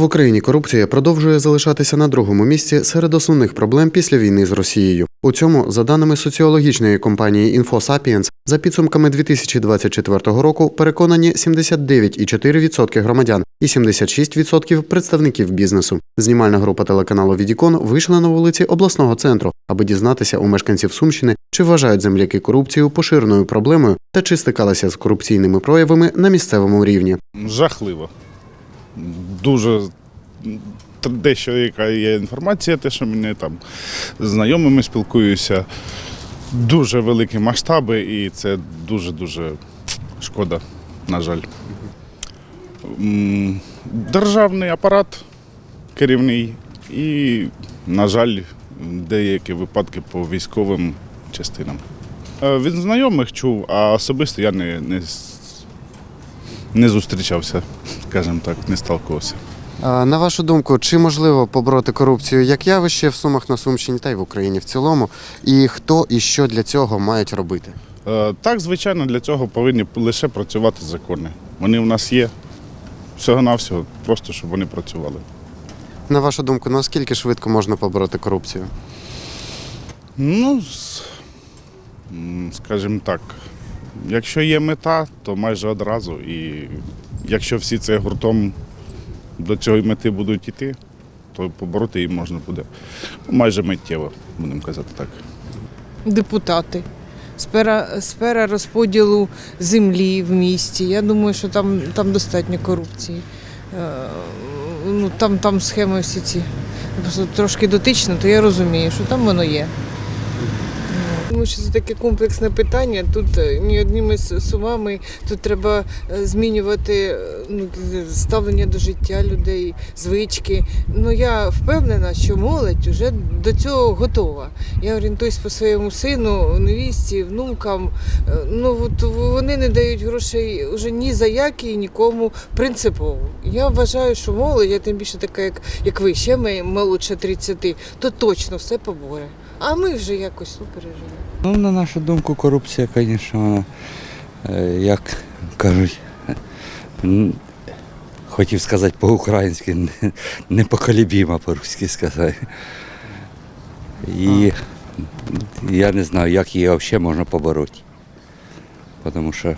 В Україні корупція продовжує залишатися на другому місці серед основних проблем після війни з Росією. У цьому, за даними соціологічної компанії InfoSapiens, за підсумками 2024 року переконані 79,4% громадян і 76% представників бізнесу. Знімальна група телеканалу Відікон вийшла на вулиці обласного центру, аби дізнатися у мешканців Сумщини, чи вважають земляки корупцію поширеною проблемою та чи стикалися з корупційними проявами на місцевому рівні. Жахливо. Дуже дещо яка є інформація, те, що мені там з знайомими спілкуюся. Дуже великі масштаби, і це дуже-дуже шкода, на жаль. Державний апарат керівний і, на жаль, деякі випадки по військовим частинам. Е, Від знайомих чув, а особисто я не, не, не зустрічався, скажімо так, не сталкувався. На вашу думку, чи можливо побороти корупцію як явище в Сумах на Сумщині та й в Україні в цілому? І хто і що для цього мають робити? Е, Так, звичайно, для цього повинні лише працювати закони. Вони в нас є. Всього-навсього, просто щоб вони працювали. На вашу думку, наскільки швидко можна побороти корупцію? Ну, скажімо так, якщо є мета, то майже одразу. І якщо всі це гуртом до цієї мети будуть йти, то побороти її можна буде майже миттєво, будемо казати так. депутати. Сфера, сфера розподілу землі в місті. Я думаю, що там, там достатньо корупції. Е, Ну, там, там схеми всі ці. Трошки дотично, то я розумію, що там воно є. Тому що це таке комплексне питання. Тут е, ні одними с- сумами тут треба е, змінювати е, ну, ставлення до життя людей, звички. Ну я впевнена, що молодь вже до цього готова. Я орієнтуюсь по своєму сину, невістці, внукам. Ну от вони не дають грошей вже ні за які, нікому принципово. Я вважаю, що молодь, я тим більше така, як, як ви, ще ми молодше 30, то точно все поборе. А ми вже якось ну. Ну, на нашу думку, корупція, звісно, е, як кажуть, хотів сказати по-українськи, не- непоколебіма по-руськи сказати. І я не знаю, як її взагалі можна побороти. Тому що,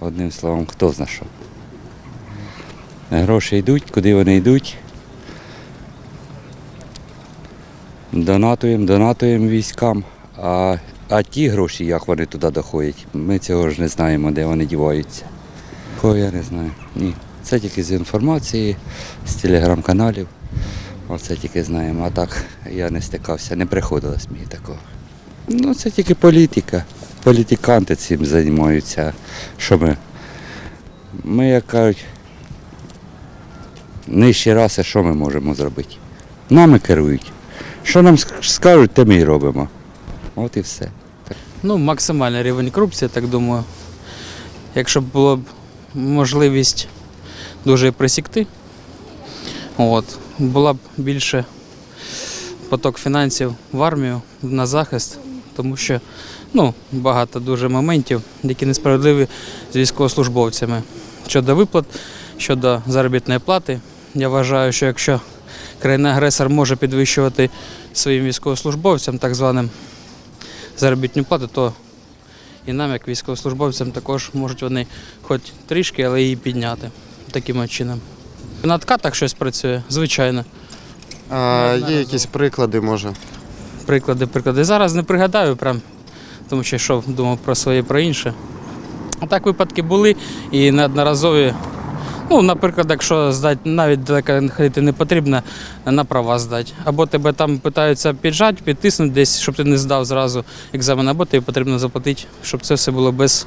одним словом, хто зна що. Гроші йдуть, куди вони йдуть. Донатуємо, донатуємо військам. А, а ті гроші, як вони туди доходять, ми цього ж не знаємо, де вони діваються. Кого я не знаю. Ні. Це тільки з інформації, з телеграм-каналів. Оце тільки знаємо. А так я не стикався, не приходилось мені такого. Ну, це тільки політика. Політиканти цим займаються. Що ми? Ми, як кажуть, нижчі раси, що ми можемо зробити? Нами керують. Що нам скажуть, те ми і робимо. От і все. Ну, максимальний рівень корупції, так думаю. Якщо б була б можливість дуже присікти, от, була б більше поток фінансів в армію на захист, тому що ну, багато дуже моментів, які несправедливі з військовослужбовцями. Щодо виплат, щодо заробітної плати, я вважаю, що якщо країна-агресор може підвищувати своїм військовослужбовцям, так званим заробітну плату, то і нам, як військовослужбовцям, також можуть вони хоч трішки, але її підняти таким чином. На откатах щось працює, звичайно. А, є якісь приклади, може? Приклади, приклади. Зараз не пригадаю прям, тому що йшов, думав про своє, про інше. А так випадки були і неодноразові. Ну, наприклад, якщо здати, навіть далеко ходити не потрібно, на права здати. Або тебе там питаються піджати, підтиснути десь, щоб ти не здав зразу екзамен, або тобі потрібно заплатити, щоб це все було без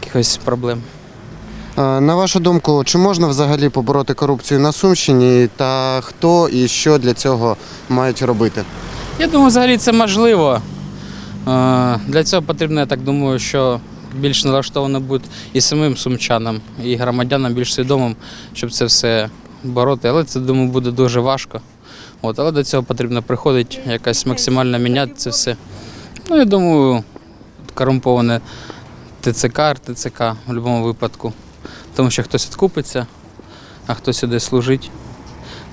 якихось проблем. На вашу думку, чи можна взагалі побороти корупцію на Сумщині та хто і що для цього мають робити? Я думаю, взагалі це можливо. Е, Для цього потрібно, я так думаю, що більш налаштовано бути і самим сумчанам, і громадянам більш свідомим, щоб це все бороти. Але це, думаю, буде дуже важко. От, але до цього потрібно приходити, якось максимально міняти це все. Ну, я думаю, корумповане ТЦК, РТЦК в будь-якому випадку. Тому що хтось відкупиться, а хто сюди служить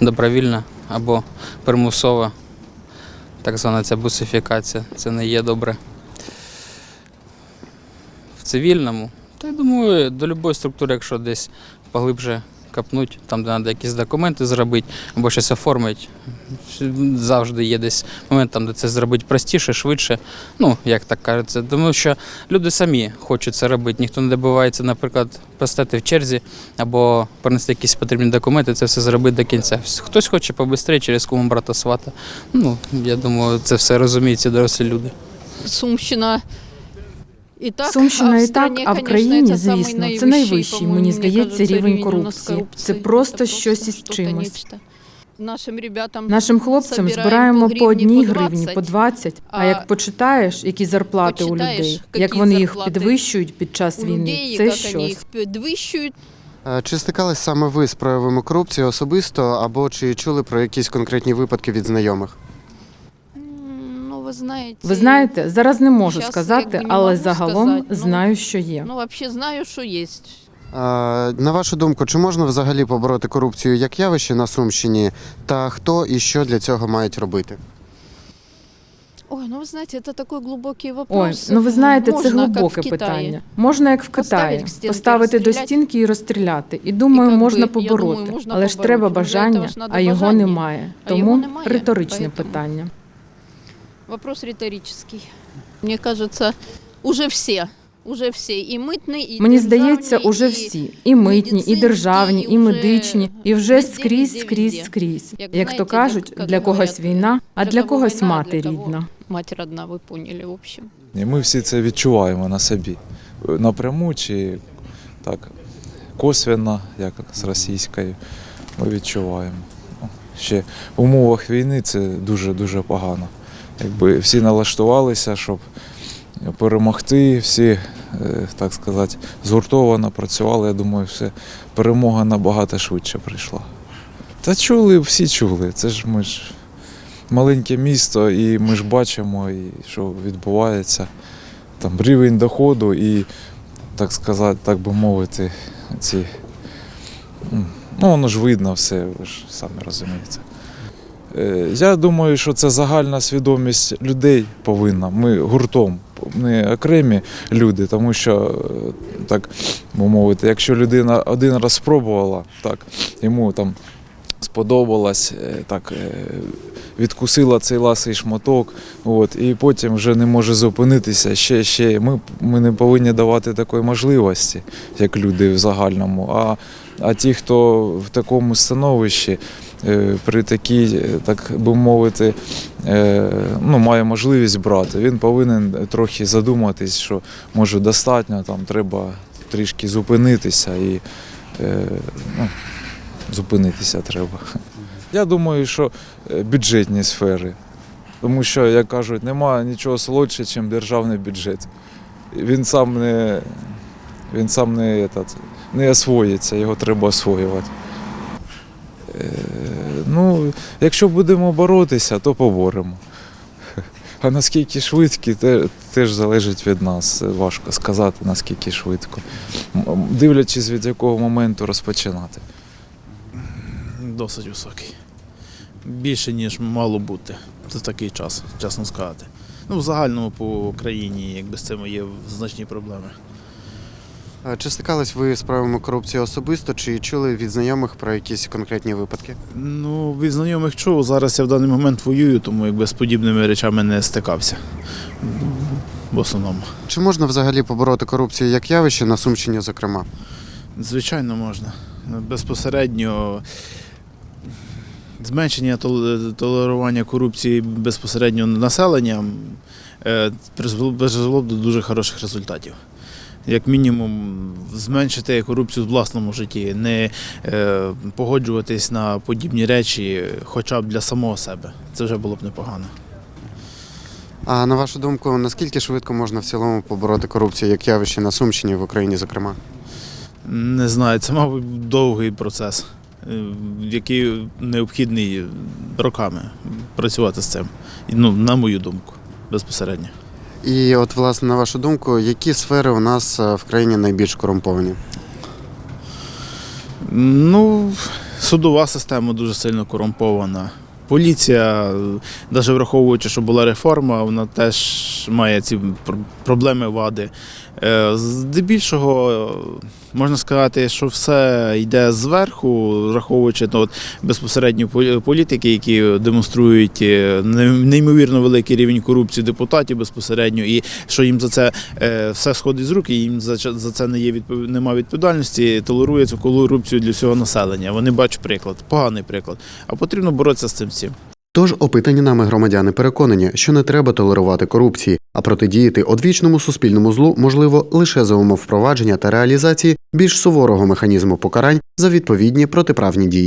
добровільно або примусово. Так звана ця бусифікація. Це не є добре. Цивільному, то я думаю, до будь-якої структури, якщо десь поглибше копнуть, там де треба якісь документи зробити або щось оформити, завжди є десь момент, там, де це зробити простіше, швидше. Ну, як так кажеться. Тому що люди самі хочуть це робити. Ніхто не добивається, наприклад, постати в черзі або принести якісь потрібні документи, це все зробити до кінця. Хтось хоче побистріше через кому брата свата. Ну, я думаю, це все розуміють ці дорослі люди. Сумщина. І так, Сумщина і так, а в країні, звісно, це найвищий, мені здається, рівень корупції. Це просто щось із чимось. Нашим ребятам Нашим хлопцям збираємо по одній гривні, по гривні, 20, а А як почитаєш, які зарплати у людей, як вони їх підвищують під час війни, людей, це щось. їх підвищують. Чи стикались саме ви з проявами корупції особисто, або чи чули про якісь конкретні випадки від знайомих? Ви знаєте, Ви знаєте, зараз не можу сказати, якби не але загалом сказати, ну, знаю, що є. Ну, взагалі знаю, що є. На вашу думку, чи можна взагалі побороти корупцію як явище на Сумщині, та хто і що для цього мають робити? Ой, ну ви знаєте, це такий глибокий Ой, вопрос. ну ви знаєте, це Можна, глибоке питання. Можна як в Китаї, поставити до стінки і розстріляти. І думаю, І можна би, побороти. думаю, можна Але ж треба бажання, а його бажання, немає. Тому риторичне поэтому. питання. Вопрос риторический. Мне кажется, уже все. Уже всі, і митні, і Мені здається, уже всі і митні, і державні, і медичні, і вже скрізь, скрізь, скрізь. Як Як то кажуть, для когось війна, а для когось мати рідна. Мать родна, ви поняли, в общем. І ми всі це відчуваємо на собі. Напряму чи так косвенно, як з російською, ми відчуваємо. Ще в умовах війни це дуже-дуже погано. Якби всі налаштувалися, щоб перемогти, всі, е, так сказати, згуртовано працювали. Я думаю, все, перемога набагато швидше прийшла. Та чули, всі чули. Це ж ми ж маленьке місто, і ми ж бачимо, і що відбувається. Там рівень доходу і, так сказати, так би мовити, ці. Ну, воно ж видно все, ви ж самі розумієте. Е, Я думаю, що це загальна свідомість людей повинна. Ми гуртом, не окремі люди, тому що, е, так би мовити, якщо людина один раз спробувала, так, йому там сподобалось, е, так, відкусила цей ласий шматок, от, і потім вже не може зупинитися ще, ще. Ми, ми не повинні давати такої можливості, як люди в загальному. А, а ті, хто в такому становищі, при такій, е, так би мовити, е, ну, має можливість брати, він повинен трохи задуматись, що може достатньо, там треба трішки зупинитися і е, ну, зупинитися треба. Я думаю, що е, бюджетні сфери. Тому що, як кажуть, немає нічого солодше, ніж державний бюджет. Він сам не, він сам не, не освоїться, його треба освоювати. Ну, якщо будемо боротися, то поборемо. А наскільки швидкі, теж залежить від нас. Важко сказати, наскільки швидко. Дивлячись, від якого моменту розпочинати. Досить високий. Більше, ніж мало бути за такий час, чесно сказати. Ну, в загальному по країні, якби з цим є значні проблеми. Чи стикались ви з проявами корупції особисто, чи чули від знайомих про якісь конкретні випадки? Ну, від знайомих чув, зараз я в даний момент воюю, тому якби з подібними речами не стикався. В основному. Чи можна взагалі побороти корупцію як явище на Сумщині, зокрема? Звичайно, можна. Безпосередньо зменшення толерування корупції безпосередньо населенням е, призвело призвело б до дуже хороших результатів. Як мінімум, зменшити корупцію в власному житті, не е, погоджуватись на подібні речі хоча б для самого себе. Це вже було б непогано. А на вашу думку, наскільки швидко можна в цілому побороти корупцію як явище на Сумщині в Україні, зокрема? Не знаю, це, мабуть, довгий процес, е, який необхідний роками працювати з цим. Ну, на мою думку, безпосередньо. І от, власне, на вашу думку, які сфери у нас е, в країні найбільш корумповані? Ну, судова система дуже сильно корумпована. Поліція, навіть враховуючи, що була реформа, вона теж має ці проблеми вади. Е, Здебільшого можна сказати, що все йде зверху, враховуючи ну, от, безпосередньо політики, які демонструють е, неймовірно великий рівень корупції депутатів безпосередньо, і що їм за це е, все сходить з рук, їм за, за це не є відпов... немає відповідальності, толерує цю корупцію для всього населення. Вони бачать приклад, поганий приклад. А потрібно боротися з цим всім. Тож опитані нами громадяни переконані, що не треба толерувати корупції, а протидіяти одвічному суспільному злу можливо лише за умов впровадження та реалізації більш суворого механізму покарань за відповідні протиправні дії.